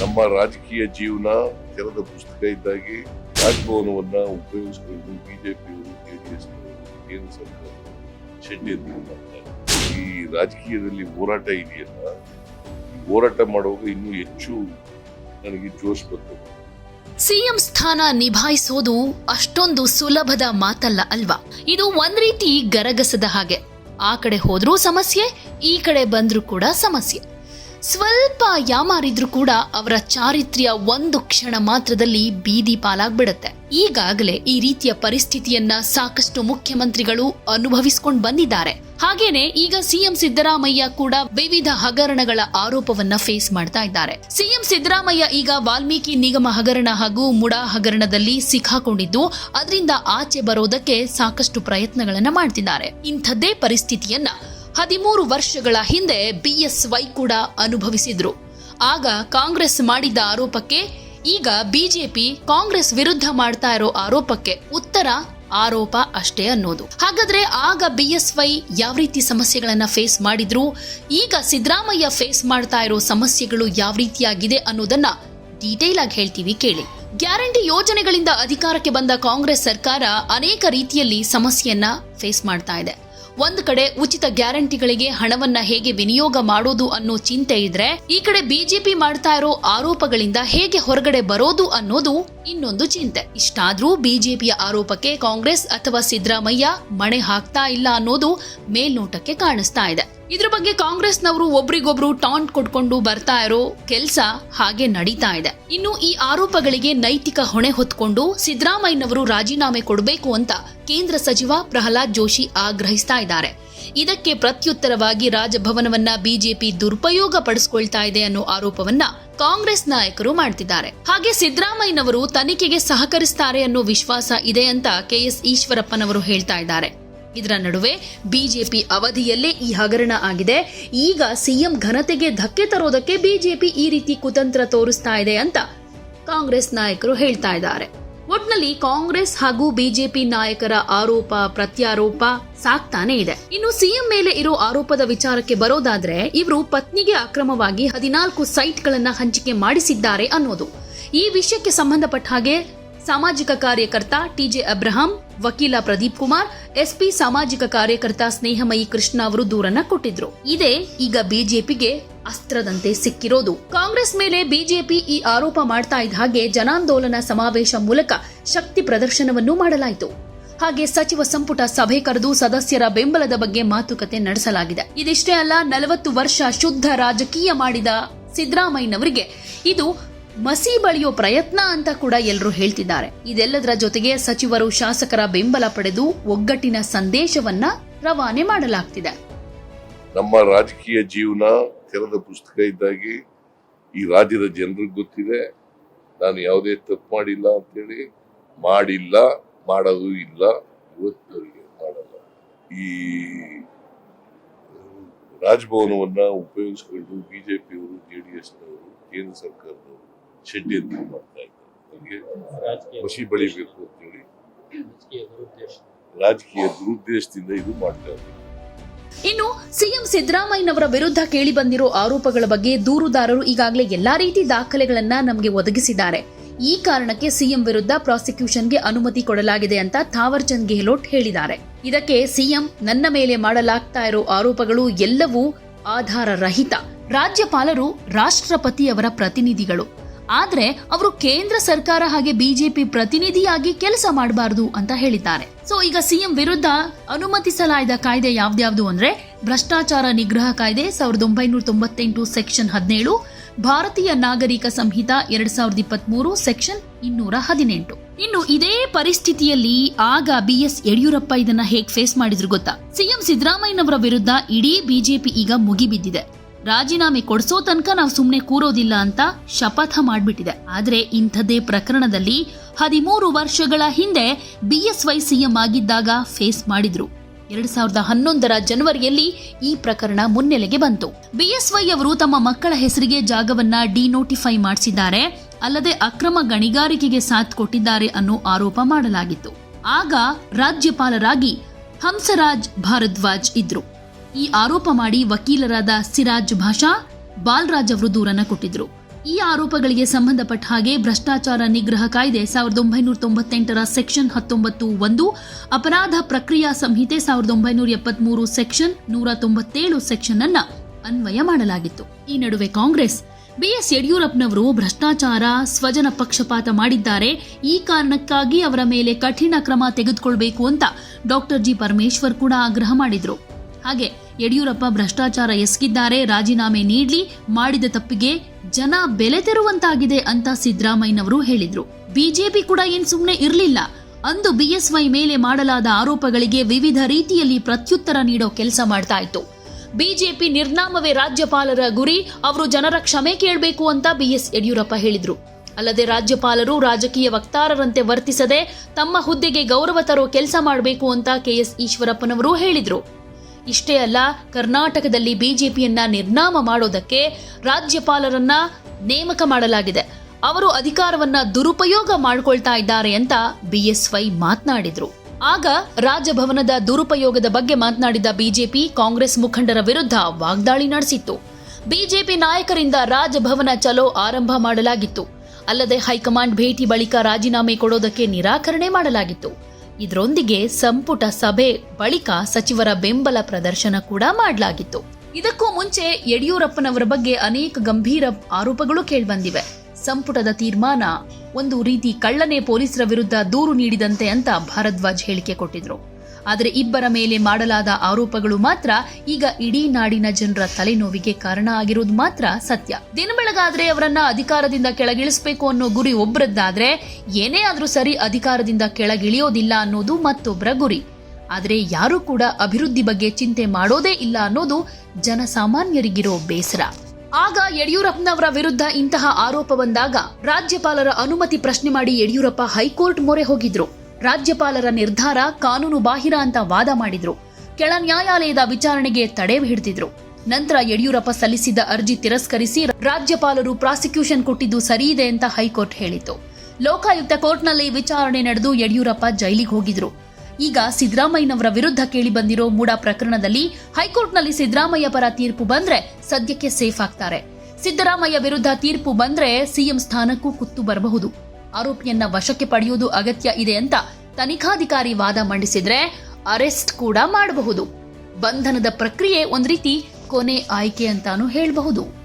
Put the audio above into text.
ನಮ್ಮ ರಾಜಕೀಯ ಜೀವನ ತೆರೆದ ಪುಸ್ತಕ ಇದ್ದಾಗಿ ರಾಜಭವನವನ್ನ ಉಪಯೋಗಿಸಿಕೊಂಡು ಬಿಜೆಪಿಯವರು ಜೆಡಿಎಸ್ ಕೇಂದ್ರ ಸರ್ಕಾರ ಷಡ್ಯಂತ್ರ ಮಾಡ್ತಾರೆ. ಈ ರಾಜಕೀಯದಲ್ಲಿ ಹೋರಾಟ ಇದೆಯಲ್ಲ ಹೋರಾಟ ಮಾಡುವಾಗ ಇನ್ನೂ ಹೆಚ್ಚು ನನಗೆ ಜೋಶ್ ಬರ್ತದೆ ಸಿಎಂ ಸ್ಥಾನ ನಿಭಾಯಿಸೋದು ಅಷ್ಟೊಂದು ಸುಲಭದ ಮಾತಲ್ಲ ಅಲ್ವಾ? ಇದು ಒಂದ್ ರೀತಿ ಗರಗಸದ ಹಾಗೆ. ಆ ಕಡೆ ಹೋದ್ರೂ ಸಮಸ್ಯೆ, ಈ ಕಡೆ ಬಂದ್ರೂ ಕೂಡ ಸಮಸ್ಯೆ. ಸ್ವಲ್ಪ ಯಾಮಾರಿದ್ರು ಕೂಡ ಅವರ ಚಾರಿತ್ರ್ಯ ಒಂದು ಕ್ಷಣ ಮಾತ್ರದಲ್ಲಿ ಬೀದಿ ಪಾಲಾಗ್ಬಿಡತ್ತೆ. ಈಗಾಗಲೇ ಈ ರೀತಿಯ ಪರಿಸ್ಥಿತಿಯನ್ನ ಸಾಕಷ್ಟು ಮುಖ್ಯಮಂತ್ರಿಗಳು ಅನುಭವಿಸಿಕೊಂಡು ಬಂದಿದ್ದಾರೆ. ಹಾಗೇನೆ ಈಗ ಸಿಎಂ ಸಿದ್ದರಾಮಯ್ಯ ಕೂಡ ವಿವಿಧ ಹಗರಣಗಳ ಆರೋಪವನ್ನ ಫೇಸ್ ಮಾಡ್ತಾ ಇದ್ದಾರೆ. ಸಿಎಂ ಸಿದ್ದರಾಮಯ್ಯ ಈಗ ವಾಲ್ಮೀಕಿ ನಿಗಮ ಹಗರಣ ಹಾಗೂ ಮುಡಾ ಹಗರಣದಲ್ಲಿ ಸಿಕ್ಕಾಕೊಂಡಿದ್ದು, ಅದರಿಂದ ಆಚೆ ಬರೋದಕ್ಕೆ ಸಾಕಷ್ಟು ಪ್ರಯತ್ನಗಳನ್ನ ಮಾಡ್ತಿದ್ದಾರೆ. ಇಂಥದ್ದೇ ಪರಿಸ್ಥಿತಿಯನ್ನ ಹದಿಮೂರು ವರ್ಷಗಳ ಹಿಂದೆ ಬಿಎಸ್ವೈ ಕೂಡ ಅನುಭವಿಸಿದ್ರು. ಆಗ ಕಾಂಗ್ರೆಸ್ ಮಾಡಿದ್ದ ಆರೋಪಕ್ಕೆ ಈಗ ಬಿಜೆಪಿ ಕಾಂಗ್ರೆಸ್ ವಿರುದ್ಧ ಮಾಡ್ತಾ ಇರೋ ಆರೋಪಕ್ಕೆ ಉತ್ತರ ಆರೋಪ ಅಷ್ಟೇ ಅನ್ನೋದು. ಹಾಗಾದ್ರೆ ಆಗ ಬಿಎಸ್ವೈ ಯಾವ ರೀತಿ ಸಮಸ್ಯೆಗಳನ್ನ ಫೇಸ್ ಮಾಡಿದ್ರು? ಈಗ ಸಿದ್ದರಾಮಯ್ಯ ಫೇಸ್ ಮಾಡ್ತಾ ಇರೋ ಸಮಸ್ಯೆಗಳು ಯಾವ ರೀತಿಯಾಗಿದೆ ಅನ್ನೋದನ್ನ ಡೀಟೇಲ್ ಆಗಿ ಹೇಳ್ತೀವಿ ಕೇಳಿ. ಗ್ಯಾರಂಟಿ ಯೋಜನೆಗಳಿಂದ ಅಧಿಕಾರಕ್ಕೆ ಬಂದ ಕಾಂಗ್ರೆಸ್ ಸರ್ಕಾರ ಅನೇಕ ರೀತಿಯಲ್ಲಿ ಸಮಸ್ಯೆಯನ್ನ ಫೇಸ್ ಮಾಡ್ತಾ ಇದೆ. ಒಂದು ಕಡೆ ಉಚಿತ ಗ್ಯಾರಂಟಿಗಳಿಗೆ ಹಣವನ್ನ ಹೇಗೆ ವಿನಿಯೋಗ ಮಾಡೋದು ಅನ್ನೋ ಚಿಂತೆ ಇದ್ರೆ, ಈ ಕಡೆ ಬಿಜೆಪಿ ಮಾಡ್ತಾ ಇರೋ ಆರೋಪಗಳಿಂದ ಹೇಗೆ ಹೊರಗಡೆ ಬರೋದು ಅನ್ನೋದು ಇನ್ನೊಂದು ಚಿಂತೆ. ಇಷ್ಟಾದ್ರೂ ಬಿಜೆಪಿಯ ಆರೋಪಕ್ಕೆ ಕಾಂಗ್ರೆಸ್ ಅಥವಾ ಸಿದ್ದರಾಮಯ್ಯ ಮಣೆ ಹಾಕ್ತಾ ಇಲ್ಲ ಅನ್ನೋದು ಮೇಲ್ನೋಟಕ್ಕೆ ಕಾಣಿಸ್ತಾ ಇದೆ. ಇದ್ರ ಬಗ್ಗೆ ಕಾಂಗ್ರೆಸ್ನವರು ಒಬ್ರಿಗೊಬ್ರು ಟಾಂಟ್ ಕೊಟ್ಕೊಂಡು ಬರ್ತಾ ಇರೋ ಕೆಲಸ ಹಾಗೆ ನಡೀತಾ ಇದೆ. ಇನ್ನು ಈ ಆರೋಪಗಳಿಗೆ ನೈತಿಕ ಹೊಣೆ ಹೊತ್ಕೊಂಡು ಸಿದ್ದರಾಮಯ್ಯನವರು ರಾಜೀನಾಮೆ ಕೊಡಬೇಕು ಅಂತ ಕೇಂದ್ರ ಸಚಿವ ಪ್ರಹ್ಲಾದ್ ಜೋಶಿ ಆಗ್ರಹಿಸ್ತಾ ಇದ್ದಾರೆ. ಇದಕ್ಕೆ ಪ್ರತ್ಯುತ್ತರವಾಗಿ ರಾಜಭವನವನ್ನ ಬಿಜೆಪಿ ದುರುಪಯೋಗ ಪಡಿಸಿಕೊಳ್ತಾ ಇದೆ ಅನ್ನೋ ಆರೋಪವನ್ನ ಕಾಂಗ್ರೆಸ್ ನಾಯಕರು ಮಾಡ್ತಿದ್ದಾರೆ. ಹಾಗೆ ಸಿದ್ದರಾಮಯ್ಯನವರು ತನಿಖೆಗೆ ಸಹಕರಿಸ್ತಾರೆ ಅನ್ನೋ ವಿಶ್ವಾಸ ಇದೆ ಅಂತ ಕೆಎಸ್ ಈಶ್ವರಪ್ಪನವರು ಹೇಳ್ತಾ ಇದ್ದಾರೆ. ಇದರ ನಡುವೆ ಬಿಜೆಪಿ ಅವಧಿಯಲ್ಲೇ ಈ ಹಗರಣ ಆಗಿದೆ. ಈಗ ಸಿಎಂ ಘನತೆಗೆ ಧಕ್ಕೆ ತರೋದಕ್ಕೆ ಬಿಜೆಪಿ ಈ ರೀತಿ ಕುತಂತ್ರ ತೋರಿಸ್ತಾ ಇದೆ ಅಂತ ಕಾಂಗ್ರೆಸ್ ನಾಯಕರು ಹೇಳ್ತಾ ಇದ್ದಾರೆ. ಒಟ್ನಲ್ಲಿ ಕಾಂಗ್ರೆಸ್ ಹಾಗೂ ಬಿಜೆಪಿ ನಾಯಕರ ಆರೋಪ ಪ್ರತ್ಯಾರೋಪ ಸಾಕ್ತಾನೆ ಇದೆ. ಇನ್ನು ಸಿಎಂ ಮೇಲೆ ಇರೋ ಆರೋಪದ ವಿಚಾರಕ್ಕೆ ಬರೋದಾದ್ರೆ ಇವರು ಪತ್ನಿಗೆ ಅಕ್ರಮವಾಗಿ ಹದಿನಾಲ್ಕು ಸೈಟ್ಗಳನ್ನ ಹಂಚಿಕೆ ಮಾಡಿಸಿದ್ದಾರೆ ಅನ್ನೋದು. ಈ ವಿಷಯಕ್ಕೆ ಸಂಬಂಧಪಟ್ಟ ಹಾಗೆ ಸಾಮಾಜಿಕ ಕಾರ್ಯಕರ್ತ ಟಿಜೆ ಅಬ್ರಹಾಂ, ವಕೀಲ ಪ್ರದೀಪ್ ಕುಮಾರ್, ಎಸ್ಪಿ ಸಾಮಾಜಿಕ ಕಾರ್ಯಕರ್ತ ಸ್ನೇಹಮಯಿ ಕೃಷ್ಣ ಅವರು ದೂರನ್ನ ಕೊಟ್ಟಿದ್ರು. ಇದೇ ಈಗ ಬಿಜೆಪಿಗೆ ಅಸ್ತ್ರದಂತೆ ಸಿಕ್ಕಿರೋದು. ಕಾಂಗ್ರೆಸ್ ಮೇಲೆ ಬಿಜೆಪಿ ಈ ಆರೋಪ ಮಾಡ್ತಾ ಇದ್ದ ಹಾಗೆ ಜನಾಂದೋಲನ ಸಮಾವೇಶ ಮೂಲಕ ಶಕ್ತಿ ಪ್ರದರ್ಶನವನ್ನು ಮಾಡಲಾಯಿತು. ಹಾಗೆ ಸಚಿವ ಸಂಪುಟ ಸಭೆ ಕರೆದು ಸದಸ್ಯರ ಬೆಂಬಲದ ಬಗ್ಗೆ ಮಾತುಕತೆ ನಡೆಸಲಾಗಿದೆ. ಇದಿಷ್ಟೇ ಅಲ್ಲ, ನಲವತ್ತು ವರ್ಷ ಶುದ್ಧ ರಾಜಕೀಯ ಮಾಡಿದ ಸಿದ್ದರಾಮಯ್ಯನವರಿಗೆ ಇದು ಮಸಿ ಬಳಿಯೋ ಪ್ರಯತ್ನ ಅಂತ ಕೂಡ ಎಲ್ಲರೂ ಹೇಳ್ತಿದ್ದಾರೆ. ಇದೆಲ್ಲದರ ಜೊತೆಗೆ ಸಚಿವರು ಶಾಸಕರ ಬೆಂಬಲ ಪಡೆದು ಒಗ್ಗಟ್ಟಿನ ಸಂದೇಶವನ್ನ ರವಾನೆ ಮಾಡಲಾಗ್ತಿದೆ. ನಮ್ಮ ರಾಜಕೀಯ ಜೀವನ ತೆರೆದ ಪುಸ್ತಕ ಇದ್ದಾಗಿ ಈ ರಾಜ್ಯದ ಜನರಿಗೆ ಗೊತ್ತಿದೆ ನಾನು ಯಾವುದೇ ತಪ್ಪು ಮಾಡಿಲ್ಲ ಅಂತೇಳಿ ಮಾಡಿಲ್ಲ ಮಾಡೋದು ಇಲ್ಲ ಇವತ್ತವರಿಗೆ ಮಾಡಲ್ಲ. ಈ ರಾಜಭವನವನ್ನ ಉಪಯೋಗಿಸಿಕೊಂಡು ಬಿಜೆಪಿಯವರು ಎಸ್ನವರು ಕೇಂದ್ರ ಸರ್ಕಾರದವರು ಷಡ್ಯಂತ್ರ ಮಾಡ್ತಾ ಇದ್ದಾರೆ. ಅವ್ರಿಗೆ ಮಸಿ ಬೆಳಿಬೇಕು ಅಂತೇಳಿ. ರಾಜಕೀಯ ದುರುದ್ದೇಶದಿಂದ ಇದು ಮಾಡ್ತಾ ಇದ್ದಾರೆ. ಇನ್ನು ಸಿಎಂ ಸಿದ್ದರಾಮಯ್ಯನವರ ವಿರುದ್ಧ ಕೇಳಿ ಬಂದಿರೋ ಆರೋಪಗಳ ಬಗ್ಗೆ ದೂರುದಾರರು ಈಗಾಗಲೇ ಎಲ್ಲಾ ರೀತಿ ದಾಖಲೆಗಳನ್ನ ನಮಗೆ ಒದಗಿಸಿದ್ದಾರೆ. ಈ ಕಾರಣಕ್ಕೆ ಸಿಎಂ ವಿರುದ್ಧ ಪ್ರಾಸಿಕ್ಯೂಷನ್ಗೆ ಅನುಮತಿ ಕೊಡಲಾಗಿದೆ ಅಂತ ಥಾವರ್ಚಂದ್ ಗೆಹ್ಲೋಟ್ ಹೇಳಿದ್ದಾರೆ. ಇದಕ್ಕೆ ಸಿಎಂ ನನ್ನ ಮೇಲೆ ಮಾಡಲಾಗ್ತಾ ಇರೋ ಆರೋಪಗಳು ಎಲ್ಲವೂ ಆಧಾರ ರಹಿತ ರಾಜ್ಯಪಾಲರು ರಾಷ್ಟ್ರಪತಿಯವರ ಪ್ರತಿನಿಧಿಗಳು. ಆದ್ರೆ ಅವರು ಕೇಂದ್ರ ಸರ್ಕಾರ ಹಾಗೆ ಬಿಜೆಪಿ ಪ್ರತಿನಿಧಿಯಾಗಿ ಕೆಲಸ ಮಾಡಬಾರದು ಅಂತ ಹೇಳಿದ್ದಾರೆ. ಸೊ ಈಗ ಸಿಎಂ ವಿರುದ್ಧ ಅನುಮತಿಸಲಾದ ಕಾಯ್ದೆ ಯಾವ್ದ್ಯಾವ್ದು ಅಂದ್ರೆ ಭ್ರಷ್ಟಾಚಾರ ನಿಗ್ರಹ ಕಾಯ್ದೆ ಸಾವಿರದ ಒಂಬೈನೂರ ತೊಂಬತ್ತೆಂಟು ಸೆಕ್ಷನ್ ಹದಿನೇಳು, ಭಾರತೀಯ ನಾಗರಿಕ ಸಂಹಿತ ಎರಡ್ ಸಾವಿರದ ಇಪ್ಪತ್ಮೂರು ಸೆಕ್ಷನ್ ಇನ್ನೂರ ಹದಿನೆಂಟು. ಇನ್ನು ಇದೇ ಪರಿಸ್ಥಿತಿಯಲ್ಲಿ ಆಗ ಬಿ ಎಸ್ ಯಡಿಯೂರಪ್ಪ ಇದನ್ನ ಹೇಗ್ ಫೇಸ್ ಮಾಡಿದ್ರು ಗೊತ್ತಾ? ಸಿಎಂ ಸಿದ್ದರಾಮಯ್ಯನವರ ವಿರುದ್ಧ ಇಡೀ ಬಿಜೆಪಿ ಈಗ ಮುಗಿಬಿದ್ದಿದೆ. ರಾಜೀನಾಮೆ ಕೊಡ್ಸೋ ತನಕ ನಾವು ಸುಮ್ಮನೆ ಕೂರೋದಿಲ್ಲ ಅಂತ ಶಪಥ ಮಾಡಿಬಿಟ್ಟಿದೆ. ಆದರೆ ಇಂಥದ್ದೇ ಪ್ರಕರಣದಲ್ಲಿ ಹದಿಮೂರು ವರ್ಷಗಳ ಹಿಂದೆ ಬಿಎಸ್ವೈ ಸಿಎಂ ಆಗಿದ್ದಾಗ ಫೇಸ್ ಮಾಡಿದ್ರು. ಎರಡ್ ಸಾವಿರದ ಹನ್ನೊಂದರ ಜನವರಿಯಲ್ಲಿ ಈ ಪ್ರಕರಣ ಮುನ್ನೆಲೆಗೆ ಬಂತು. ಬಿಎಸ್ವೈ ಅವರು ತಮ್ಮ ಮಕ್ಕಳ ಹೆಸರಿಗೆ ಜಾಗವನ್ನ ಡಿನೋಟಿಫೈ ಮಾಡಿಸಿದ್ದಾರೆ. ಅಲ್ಲದೆ ಅಕ್ರಮ ಗಣಿಗಾರಿಕೆಗೆ ಸಾಥ್ ಕೊಟ್ಟಿದ್ದಾರೆ ಅನ್ನೋ ಆರೋಪ ಮಾಡಲಾಗಿತ್ತು. ಆಗ ರಾಜ್ಯಪಾಲರಾಗಿ ಹಂಸರಾಜ್ ಭಾರದ್ವಾಜ್ ಇದ್ರು. ಈ ಆರೋಪ ಮಾಡಿ ವಕೀಲರಾದ ಸಿರಾಜ್ ಭಾಷಾ, ಬಾಲ್ರಾಜ್ ಅವರು ದೂರನ್ನು ಕೊಟ್ಟಿದ್ರು. ಈ ಆರೋಪಗಳಿಗೆ ಸಂಬಂಧಪಟ್ಟ ಹಾಗೆ ಭ್ರಷ್ಟಾಚಾರ ನಿಗ್ರಹ ಕಾಯ್ದೆ ಸಾವಿರದ ಒಂಬೈನೂರ ತೊಂಬತ್ತೆಂಟರ ಸೆಕ್ಷನ್ ಹತ್ತೊಂಬತ್ತು ಒಂದು, ಅಪರಾಧ ಪ್ರಕ್ರಿಯಾ ಸಂಹಿತೆ ಸಾವಿರದ ಒಂಬೈನೂರ ಎಪ್ಪತ್ಮೂರು ಸೆಕ್ಷನ್ ನೂರ ತೊಂಬತ್ತೇಳು ಸೆಕ್ಷನ್ ಅನ್ನ ಅನ್ವಯ ಮಾಡಲಾಗಿತ್ತು. ಈ ನಡುವೆ ಕಾಂಗ್ರೆಸ್, ಬಿಎಸ್ ಯಡಿಯೂರಪ್ಪನವರು ಭ್ರಷ್ಟಾಚಾರ ಸ್ವಜನ ಪಕ್ಷಪಾತ ಮಾಡಿದ್ದಾರೆ, ಈ ಕಾರಣಕ್ಕಾಗಿ ಅವರ ಮೇಲೆ ಕಠಿಣ ಕ್ರಮ ತೆಗೆದುಕೊಳ್ಬೇಕು ಅಂತ ಡಾಕ್ಟರ್ ಜಿ ಪರಮೇಶ್ವರ್ ಕೂಡ ಆಗ್ರಹ ಮಾಡಿದ್ರು. ಹಾಗೆ ಯಡಿಯೂರಪ್ಪ ಭ್ರಷ್ಟಾಚಾರ ಎಸಗಿದ್ದಾರೆ, ರಾಜೀನಾಮೆ ನೀಡಲಿ, ಮಾಡಿದ ತಪ್ಪಿಗೆ ಜನ ಬೆಲೆ ತೆರುವಂತಾಗಿದೆ ಅಂತ ಸಿದ್ದರಾಮಯ್ಯನವರು ಹೇಳಿದ್ರು. ಬಿಜೆಪಿ ಕೂಡ ಏನ್ ಸುಮ್ಮನೆ ಇರಲಿಲ್ಲ. ಅಂದು ಬಿಎಸ್ವೈ ಮೇಲೆ ಮಾಡಲಾದ ಆರೋಪಗಳಿಗೆ ವಿವಿಧ ರೀತಿಯಲ್ಲಿ ಪ್ರತ್ಯುತ್ತರ ನೀಡೋ ಕೆಲಸ ಮಾಡ್ತಾ ಇತ್ತು. ಬಿಜೆಪಿ ನಿರ್ನಾಮವೇ ರಾಜ್ಯಪಾಲರ ಗುರಿ, ಅವರು ಜನರ ಕ್ಷಮೆ ಕೇಳಬೇಕು ಅಂತ ಬಿಎಸ್ ಯಡಿಯೂರಪ್ಪ ಹೇಳಿದ್ರು. ಅಲ್ಲದೆ ರಾಜ್ಯಪಾಲರು ರಾಜಕೀಯ ವಕ್ತಾರರಂತೆ ವರ್ತಿಸದೆ ತಮ್ಮ ಹುದ್ದೆಗೆ ಗೌರವ ತರೋ ಕೆಲಸ ಮಾಡಬೇಕು ಅಂತ ಕೆಎಸ್ ಈಶ್ವರಪ್ಪನವರು ಹೇಳಿದ್ರು. ಇಷ್ಟೇ ಅಲ್ಲ, ಕರ್ನಾಟಕದಲ್ಲಿ ಬಿಜೆಪಿಯನ್ನ ನಿರ್ನಾಮ ಮಾಡೋದಕ್ಕೆ ರಾಜ್ಯಪಾಲರನ್ನ ನೇಮಕ ಮಾಡಲಾಗಿದೆ. ಅವರು ಅಧಿಕಾರವನ್ನ ದುರುಪಯೋಗ ಮಾಡ್ಕೊಳ್ತಾ ಇದ್ದಾರೆ ಅಂತ ಬಿಎಸ್ವೈ ಮಾತನಾಡಿದ್ರು. ಆಗ ರಾಜಭವನದ ದುರುಪಯೋಗದ ಬಗ್ಗೆ ಮಾತನಾಡಿದ ಬಿಜೆಪಿ ಕಾಂಗ್ರೆಸ್ ಮುಖಂಡರ ವಿರುದ್ಧ ವಾಗ್ದಾಳಿ ನಡೆಸಿತ್ತು. ಬಿಜೆಪಿ ನಾಯಕರಿಂದ ರಾಜಭವನ ಚಲೋ ಆರಂಭ ಮಾಡಲಾಗಿತ್ತು. ಅಲ್ಲದೆ ಹೈಕಮಾಂಡ್ ಭೇಟಿ ಬಳಿಕ ರಾಜೀನಾಮೆ ಕೊಡೋದಕ್ಕೆ ನಿರಾಕರಣೆ ಮಾಡಲಾಗಿತ್ತು. ಇದರೊಂದಿಗೆ ಸಂಪುಟ ಸಭೆ ಬಳಿಕ ಸಚಿವರ ಬೆಂಬಲ ಪ್ರದರ್ಶನ ಕೂಡ ಮಾಡಲಾಗಿತ್ತು. ಇದಕ್ಕೂ ಮುಂಚೆ ಯಡಿಯೂರಪ್ಪನವರ ಬಗ್ಗೆ ಅನೇಕ ಗಂಭೀರ ಆರೋಪಗಳು ಕೇಳಿಬಂದಿವೆ. ಸಂಪುಟದ ತೀರ್ಮಾನ ಒಂದು ರೀತಿ ಕಳ್ಳನೆ ಪೊಲೀಸರ ವಿರುದ್ಧ ದೂರು ನೀಡಿದಂತೆ ಅಂತ ಭಾರದ್ವಾಜ್ ಹೇಳಿಕೆ ಕೊಟ್ಟಿದ್ರು. ಆದರೆ ಇಬ್ಬರ ಮೇಲೆ ಮಾಡಲಾದ ಆರೋಪಗಳು ಮಾತ್ರ ಈಗ ಇಡೀ ನಾಡಿನ ಜನರ ತಲೆನೋವಿಗೆ ಕಾರಣ ಆಗಿರೋದು ಮಾತ್ರ ಸತ್ಯ. ದಿನ ಬೆಳಗಾದ್ರೆ ಅವರನ್ನ ಅಧಿಕಾರದಿಂದ ಕೆಳಗಿಳಿಸಬೇಕು ಅನ್ನೋ ಗುರಿ ಒಬ್ಬರದ್ದಾದ್ರೆ ಏನೇ ಆದ್ರೂ ಸರಿ ಅಧಿಕಾರದಿಂದ ಕೆಳಗಿಳಿಯೋದಿಲ್ಲ ಅನ್ನೋದು ಮತ್ತೊಬ್ಬರ ಗುರಿ. ಆದರೆ ಯಾರೂ ಕೂಡ ಅಭಿವೃದ್ಧಿ ಬಗ್ಗೆ ಚಿಂತೆ ಮಾಡೋದೇ ಇಲ್ಲ ಅನ್ನೋದು ಜನಸಾಮಾನ್ಯರಿಗಿರೋ ಬೇಸರ. ಆಗ ಯಡಿಯೂರಪ್ಪನವರ ವಿರುದ್ಧ ಇಂತಹ ಆರೋಪ ಬಂದಾಗ ರಾಜ್ಯಪಾಲರ ಅನುಮತಿ ಪ್ರಶ್ನೆ ಮಾಡಿ ಯಡಿಯೂರಪ್ಪ ಹೈಕೋರ್ಟ್ ಮೊರೆ ಹೋಗಿದ್ರು. ರಾಜ್ಯಪಾಲರ ನಿರ್ಧಾರ ಕಾನೂನು ಬಾಹಿರ ಅಂತ ವಾದ ಮಾಡಿದ್ರು. ಕೆಳ ನ್ಯಾಯಾಲಯದ ವಿಚಾರಣೆಗೆ ತಡೆ ಹಿಡಿದಿದ್ರು. ನಂತರ ಯಡಿಯೂರಪ್ಪ ಸಲ್ಲಿಸಿದ್ದ ಅರ್ಜಿ ತಿರಸ್ಕರಿಸಿ ರಾಜ್ಯಪಾಲರು ಪ್ರಾಸಿಕ್ಯೂಷನ್ ಕೊಟ್ಟಿದ್ದು ಸರಿಯಿದೆ ಅಂತ ಹೈಕೋರ್ಟ್ ಹೇಳಿತು ಲೋಕಾಯುಕ್ತ ಕೋರ್ಟ್ನಲ್ಲಿ ವಿಚಾರಣೆ ನಡೆದು ಯಡಿಯೂರಪ್ಪ ಜೈಲಿಗೆ ಹೋಗಿದ್ರು. ಈಗ ಸಿದ್ದರಾಮಯ್ಯನವರ ವಿರುದ್ಧ ಕೇಳಿಬಂದಿರೋ ಮೂಡ ಪ್ರಕರಣದಲ್ಲಿ ಹೈಕೋರ್ಟ್ನಲ್ಲಿ ಸಿದ್ದರಾಮಯ್ಯ ಪರ ತೀರ್ಪು ಬಂದ್ರೆ ಸದ್ಯಕ್ಕೆ ಸೇಫ್ ಆಗ್ತಾರೆ. ಸಿದ್ದರಾಮಯ್ಯ ವಿರುದ್ಧ ತೀರ್ಪು ಬಂದ್ರೆ ಸಿಎಂ ಸ್ಥಾನಕ್ಕೂ ಕುತ್ತು ಬರಬಹುದು. ಆರೋಪಿಯನ್ನ ವಶಕ್ಕೆ ಪಡೆಯುವುದು ಅಗತ್ಯ ಇದೆ ಅಂತ ತನಿಖಾಧಿಕಾರಿ ವಾದ ಮಂಡಿಸಿದ್ರೆ ಅರೆಸ್ಟ್ ಕೂಡ ಮಾಡಬಹುದು. ಬಂಧನದ ಪ್ರಕ್ರಿಯೆ ಒಂದ್ ರೀತಿ ಕೊನೆ ಆಯ್ಕೆ ಅಂತಾನು ಹೇಳಬಹುದು.